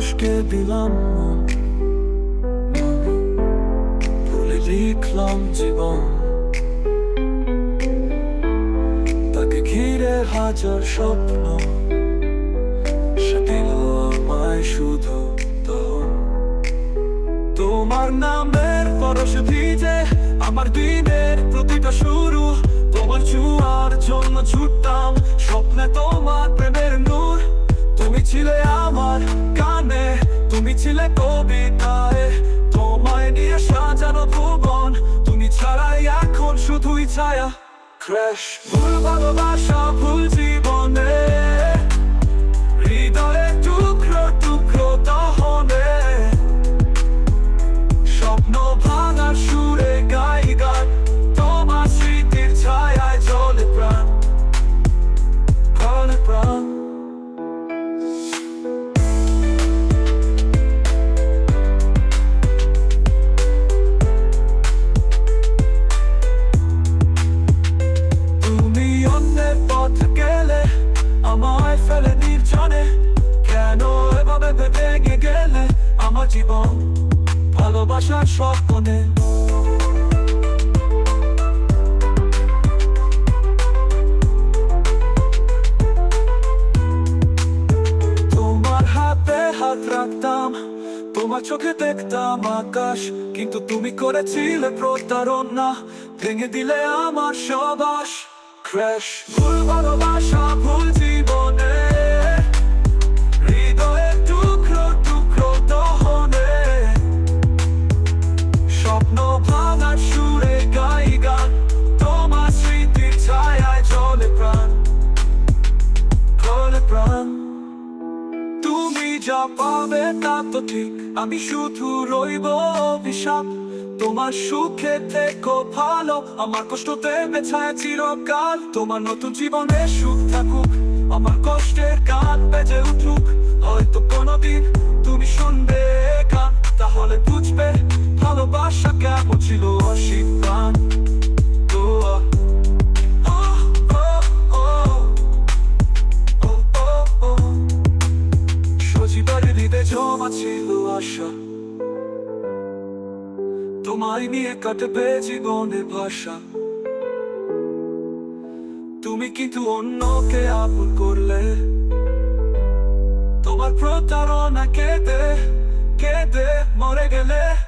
মানুষকে দিলাম মন ভুলে লিখলাম জীবন তাকে ঘিরে হাজার স্বপ্ন সে দিল আমায় শুধু তোমার নামের পরশ ভিজে আমার দিনের প্রতিটা শুরু তোমার চুয়ার জন্য ছুটতাম স্বপ্নে তোমার প্রেমের নূর তুমি ছিলে ছিলে কবিতায়। তোমায় নিয়ে সাজানো ভুবন, তুমি ছাড়াই এখন শুধুই ছায়া। ক্র্যাশ ভুল ভালোবাসা, ভুল জীবনে আমায় ফেলে নির্জনে কেন এভাবে ভেঙে গেলে আমার জীবন ভালোবাসার স্বপ্নে তোমার হাতে হাত রাখতাম তোমার চোখে দেখতাম আকাশ কিন্তু তুমি করেছিলে প্রতারণা ভেঙে দিলে আমার সবাস ক্র্যাশ ভুল ভালোবাসা ভুল পাবে, তা তো ঠিক। আমি শুধু রইব অভিশাপ। তোমার সুখে থেকো, ভালো। আমার কষ্টতে বেছায় চিরকাল। তোমার নতুন জীবনে সুখ থাকুক। আমার কষ্টের কান বেজে উঠুক। হয়তো কোনোদিন ছিল আশা। তোমায় নিয়ে কাটবে জীবনে ভাষা। তুমি কিন্তু অন্যকে আপন করলে। তোমার প্রতারণা কেঁদে কেঁদে মরে গেলে।